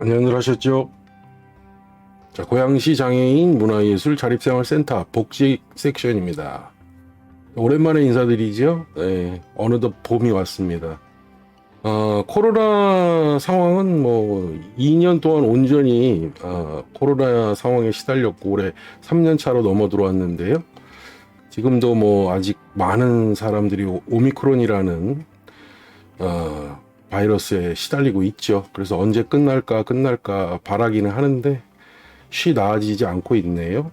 안녕들 하셨죠? 자, 고양시 장애인 문화예술 자립생활센터 복지 섹션입니다. 오랜만에 인사드리죠? 네, 어느덧 봄이 왔습니다. 어, 코로나 상황은 뭐 2년 동안 온전히 어, 코로나 상황에 시달렸고 올해 3년 차로 넘어 들어왔는데요. 지금도 뭐 아직 많은 사람들이 오- 오미크론이라는 어, 바이러스에 시달리고 있죠. 그래서 언제 끝날까 끝날까 바라기는 하는데 쉬 나아지지 않고 있네요.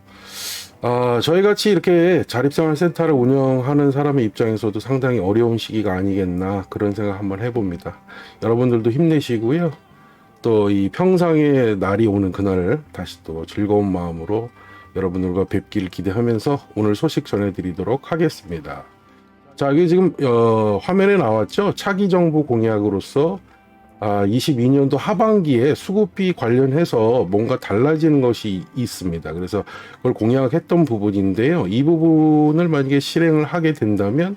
아, 저희 같이 이렇게 자립생활센터를 운영하는 사람의 입장에서도 상당히 어려운 시기가 아니겠나 그런 생각 한번 해봅니다. 여러분들도 힘내시고요. 또 이 평상의 날이 오는 그날을 다시 또 즐거운 마음으로 여러분들과 뵙기를 기대하면서 오늘 소식 전해드리도록 하겠습니다. 자, 이게 지금 어, 화면에 나왔죠. 차기 정부 공약으로서 아, 22년도 하반기에 수급비 관련해서 뭔가 달라지는 것이 있습니다. 그래서 그걸 공약했던 부분인데요. 이 부분을 만약에 실행을 하게 된다면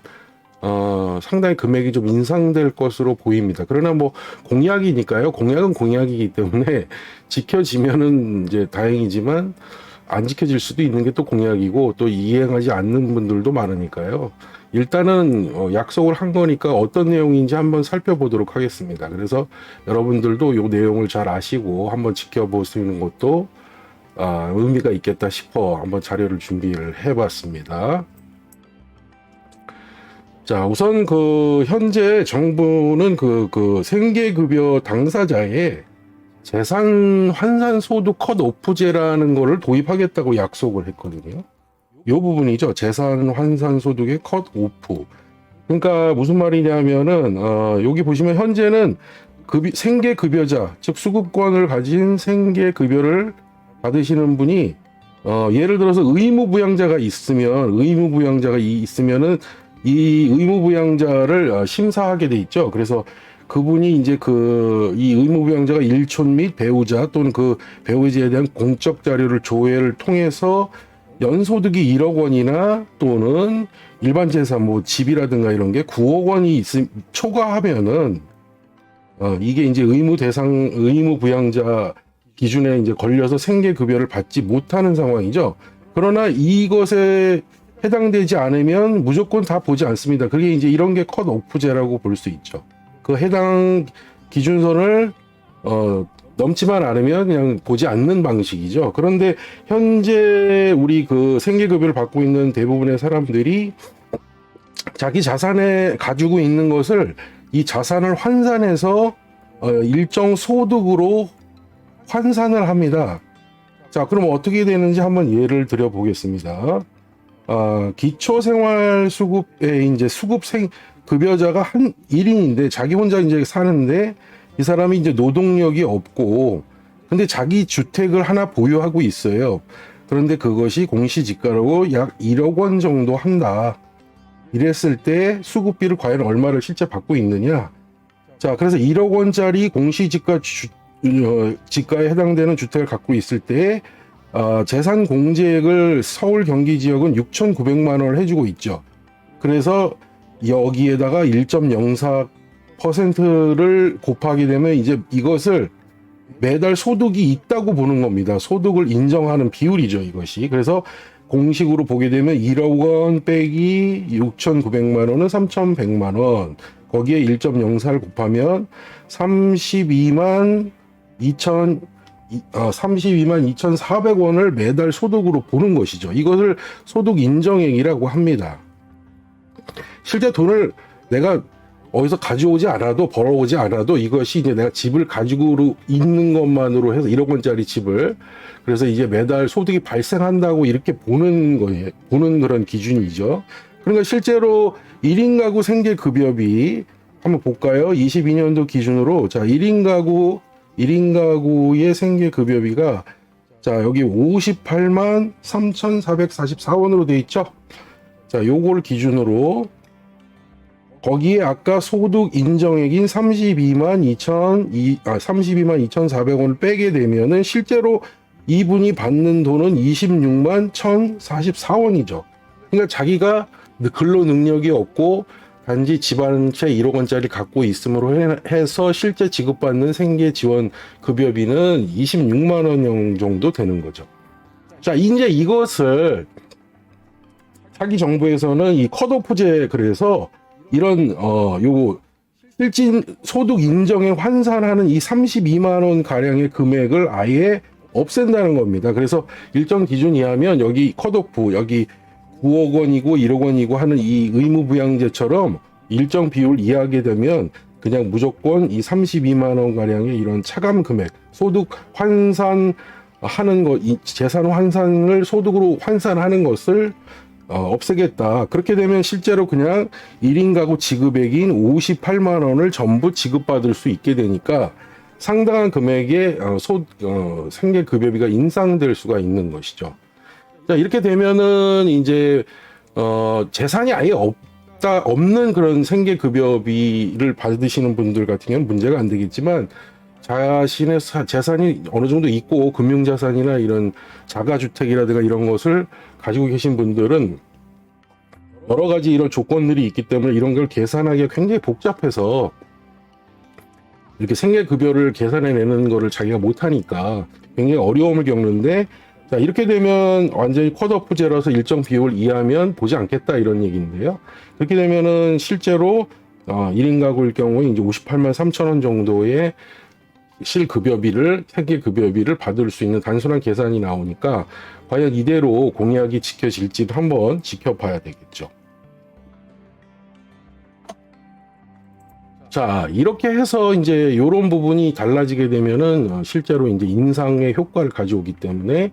어, 상당히 금액이 좀 인상될 것으로 보입니다. 그러나 뭐 공약이니까요. 공약은 공약이기 때문에 지켜지면은 이제 다행이지만 안 지켜질 수도 있는 게 또 공약이고 또 이행하지 않는 분들도 많으니까요. 일단은 어, 약속을 한 거니까 어떤 내용인지 한번 살펴보도록 하겠습니다. 그래서 여러분들도 이 내용을 잘 아시고 한번 지켜보시는 것도 아, 의미가 있겠다 싶어 한번 자료를 준비를 해봤습니다. 자, 우선 그 현재 정부는 그, 그 생계급여 당사자의 재산 환산 소득 컷 오프제라는 거를 도입하겠다고 약속을 했거든요. 요 부분이죠. 재산 환산 소득의 컷 오프. 그러니까 무슨 말이냐면은 어, 여기 보시면 현재는 급이, 생계 급여자, 즉 수급권을 가진 생계 급여를 받으시는 분이 어, 예를 들어서 의무 부양자가 있으면 의무 부양자가 이- 있으면은 이 의무 부양자를 어, 심사하게 돼 있죠. 그래서 그분이 이제 그 이 의무 부양자가 일촌 및 배우자 또는 그 배우자에 대한 공적 자료를 조회를 통해서 연소득이 1억 원이나 또는 일반 재산 뭐 집이라든가 이런 게 9억 원이 있음 초과하면은 어 이게 이제 의무 대상 의무 부양자 기준에 이제 걸려서 생계 급여를 받지 못하는 상황이죠. 그러나 이것에 해당되지 않으면 무조건 다 보지 않습니다. 그게 이제 이런 게 컷 오프제라고 볼 수 있죠. 그 해당 기준선을 어 넘지만 않으면 그냥 보지 않는 방식이죠. 그런데 현재 우리 그 생계급여를 받고 있는 대부분의 사람들이 자기 자산에 가지고 있는 것을 이 자산을 환산해서 어, 일정 소득으로 환산을 합니다. 자, 그럼 어떻게 되는지 한번 예를 들어 보겠습니다. 아, 기초생활수급에 이제 수급 생 급여자가 한 1인인데 자기 혼자 이제 사는데 이 사람이 이제 노동력이 없고 근데 자기 주택을 하나 보유하고 있어요. 그런데 그것이 공시지가로 약 1억 원 정도 한다. 이랬을 때 수급비를 과연 얼마를 실제 받고 있느냐? 자, 그래서 1억 원짜리 공시지가 주, 어, 지가에 해당되는 주택을 갖고 있을 때 어, 재산 공제액을 서울 경기 지역은 6,900만 원을 해주고 있죠. 그래서 여기에다가 1.04% 를 곱하게 되면 이제 이것을 매달 소득이 있다고 보는 겁니다. 소득을 인정하는 비율이죠, 이것이. 그래서 공식으로 보게 되면 1억 원 빼기 6,900만 원은 3,100만 원. 거기에 1.04를 곱하면 32만 2천 어, 32만 2,400원을 매달 소득으로 보는 것이죠. 이것을 소득 인정액이라고 합니다. 실제 돈을 내가 어디서 가져오지 않아도 벌어오지 않아도 이것이 이제 내가 집을 가지고 있는 것만으로 해서 1억 원짜리 집을 그래서 이제 매달 소득이 발생한다고 이렇게 보는 거예요. 보는 그런 기준이죠. 그러니까 실제로 1인 가구 생계 급여비 한번 볼까요? 22년도 기준으로 자 1인 가구 1인 가구의 생계 급여비가 자 여기 58만 3,444원으로 돼 있죠. 자 요걸 기준으로 거기에 아까 소득 인정액인 32만 2천 이 아, 32만 2,400원을 빼게 되면은 실제로 이분이 받는 돈은 26만 1,044원이죠. 그러니까 자기가 근로 능력이 없고 단지 집안 채 1억 원짜리 갖고 있음으로 해- 해서 실제 지급받는 생계 지원 급여비는 26만 원 정도 되는 거죠. 자, 이제 이것을 차기 정부에서는 이 컷오프제 그래서 이런 어요 실진 소득 인정에 환산하는 이 32만 원 가량의 금액을 아예 없앤다는 겁니다. 그래서 일정 기준 이하면 여기 컷오프 여기 9억 원이고 1억 원이고 하는 이 의무 부양제처럼 일정 비율 이하게 되면 그냥 무조건 이 32만 원 가량의 이런 차감 금액 소득 환산 하는 거, 이 재산 환산을 소득으로 환산하는 것을 어, 없애겠다. 그렇게 되면 실제로 그냥 1인 가구 지급액인 58만 원을 전부 지급받을 수 있게 되니까 상당한 금액의 어, 소, 어, 생계급여비가 인상될 수가 있는 것이죠. 자, 이렇게 되면은 이제, 어, 재산이 아예 없다, 없는 그런 생계급여비를 받으시는 분들 같은 경우는 문제가 안 되겠지만 자신의 사- 재산이 어느 정도 있고 금융자산이나 이런 자가주택이라든가 이런 것을 가지고 계신 분들은 여러 가지 이런 조건들이 있기 때문에 이런 걸 계산하기가 굉장히 복잡해서 이렇게 생계급여를 계산해내는 거를 자기가 못하니까 굉장히 어려움을 겪는데 자 이렇게 되면 완전히 컷오프제라서 일정 비율 이하면 보지 않겠다 이런 얘기인데요. 그렇게 되면은 실제로 어, 1인 가구일 경우에 이제 58만 3천 원 정도의 실급여비를 생계급여비를 받을 수 있는 단순한 계산이 나오니까 과연 이대로 공약이 지켜질지를 한번 지켜봐야 되겠죠. 자, 이렇게 해서 이제 이런 부분이 달라지게 되면은 어, 실제로 이제 인상의 효과를 가져오기 때문에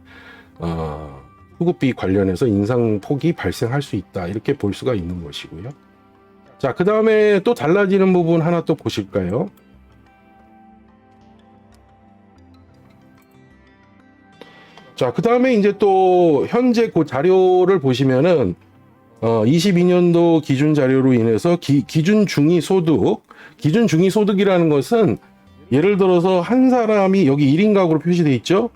어, 수급비 관련해서 인상 폭이 발생할 수 있다 이렇게 볼 수가 있는 것이고요. 자, 그 다음에 또 달라지는 부분 하나 또 보실까요? 자, 그 다음에 이제 또 현재 그 자료를 보시면은 어, 22년도 기준 자료로 인해서 기, 기준 중위 소득, 기준 중위 소득이라는 것은 예를 들어서 한 사람이 여기 1인 가구로 표시돼 있죠?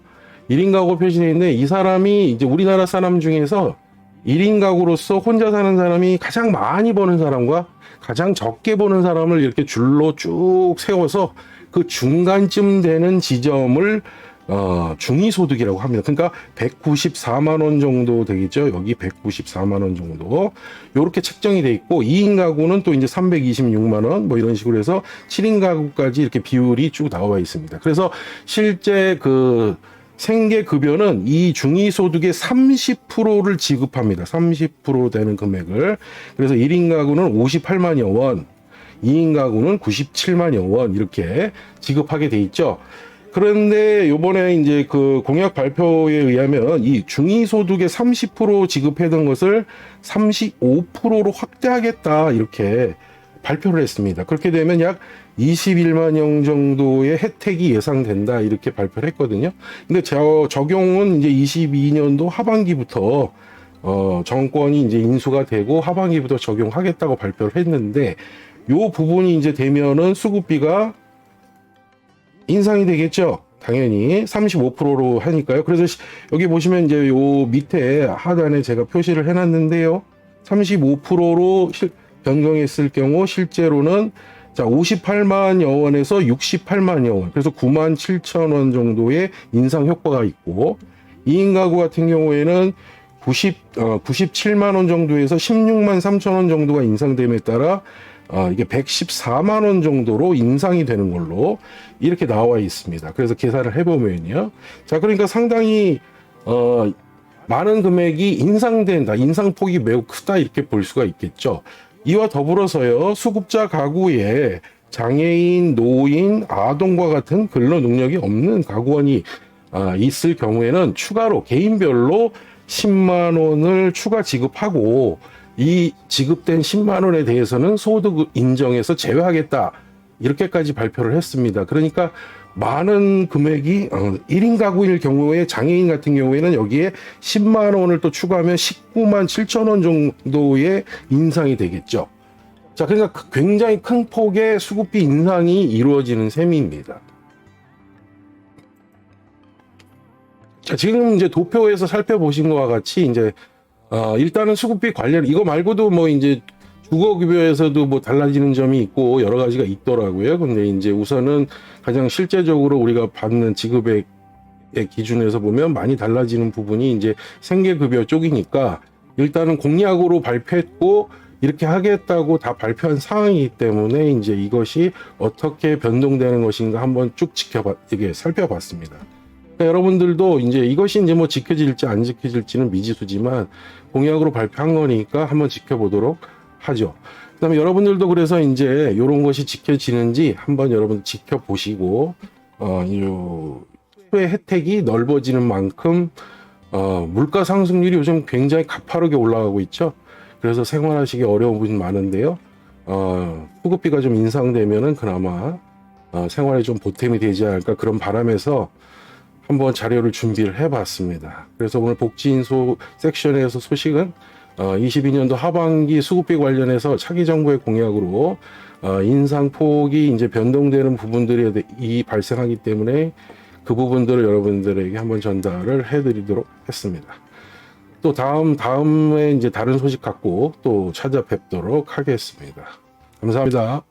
1인 가구로 표시돼 있는데 이 사람이 이제 우리나라 사람 중에서 1인 가구로서 혼자 사는 사람이 가장 많이 버는 사람과 가장 적게 버는 사람을 이렇게 줄로 쭉 세워서 그 중간쯤 되는 지점을 어, 중위소득이라고 합니다. 그러니까 194만 원 정도 되겠죠. 여기 194만 원 정도. 요렇게 책정이 돼 있고 2인 가구는 또 이제 326만 원 뭐 이런 식으로 해서 7인 가구까지 이렇게 비율이 쭉 나와 있습니다. 그래서 실제 그 생계 급여는 이 중위소득의 30%를 지급합니다. 30% 되는 금액을. 그래서 1인 가구는 58만여 원, 2인 가구는 97만여 원 이렇게 지급하게 돼 있죠. 그런데 요번에 이제 그 공약 발표에 의하면 이 중위소득의 30% 지급했던 것을 35%로 확대하겠다 이렇게 발표를 했습니다. 그렇게 되면 약 21만 영 정도의 혜택이 예상된다 이렇게 발표를 했거든요. 근데 저 적용은 이제 22년도 하반기부터 어 정권이 이제 인수가 되고 하반기부터 적용하겠다고 발표를 했는데 요 부분이 이제 되면은 수급비가 인상이 되겠죠. 당연히 35%로 하니까요. 그래서 시- 여기 보시면 이제 요 밑에 하단에 제가 표시를 해놨는데요. 35%로 실, 변경했을 경우 실제로는 자 58만여 원에서 68만여 원, 그래서 9만 7천 원 정도의 인상 효과가 있고 2인 가구 같은 경우에는 90, 어, 97만 원 정도에서 16만 3천 원 정도가 인상됨에 따라 어, 이게 114만 원 정도로 인상이 되는 걸로 이렇게 나와 있습니다. 그래서 계산을 해보면요. 자, 그러니까 상당히, 어, 많은 금액이 인상된다. 인상폭이 매우 크다. 이렇게 볼 수가 있겠죠. 이와 더불어서요, 수급자 가구에 장애인, 노인, 아동과 같은 근로 능력이 없는 가구원이 아, 있을 경우에는 추가로 개인별로 10만 원을 추가 지급하고 이 지급된 10만 원에 대해서는 소득 인정에서 제외하겠다. 이렇게까지 발표를 했습니다. 그러니까 많은 금액이 어, 1인 가구일 경우에 장애인 같은 경우에는 여기에 10만 원을 또 추가하면 19만 7천 원 정도의 인상이 되겠죠. 자, 그러니까 그- 굉장히 큰 폭의 수급비 인상이 이루어지는 셈입니다. 자, 지금 이제 도표에서 살펴보신 것과 같이 이제 어, 일단은 수급비 관련 이거 말고도 뭐 이제 주거 급여에서도 뭐 달라지는 점이 있고 여러 가지가 있더라고요. 근데 이제 우선은 가장 실제적으로 우리가 받는 지급액 의 기준에서 보면 많이 달라지는 부분이 이제 생계급여 쪽이니까 일단은 공약으로 발표했고 이렇게 하겠다고 다 발표한 상황이기 때문에 이제 이것이 어떻게 변동되는 것인가 한번 쭉 지켜봐 이게 살펴봤습니다. 그러니까 여러분들도 이제 이것이 이제 뭐 지켜질지 안 지켜질지는 미지수지만 공약으로 발표한 거니까 한번 지켜보도록 하죠. 그 다음에 여러분들도 그래서 이제 이런 것이 지켜지는지 한번 여러분 지켜보시고 어요 의 혜택이 넓어지는 만큼 어 물가 상승률이 요즘 굉장히 가파르게 올라가고 있죠. 그래서 생활하시기 어려운 분이 많은데요. 어 수급비가 좀 인상되면은 그나마 어, 생활에 좀 보탬이 되지 않을까 그런 바람에서 한번 자료를 준비를 해봤습니다. 그래서 오늘 복지인소 섹션에서 소식은 어, 22년도 하반기 수급비 관련해서 차기 정부의 공약으로 어, 인상 폭이 이제 변동되는 부분들이 발생하기 때문에 그 부분들을 여러분들에게 한번 전달을 해드리도록 했습니다. 또 다음 다음에 이제 다른 소식 갖고 또 찾아뵙도록 하겠습니다. 감사합니다.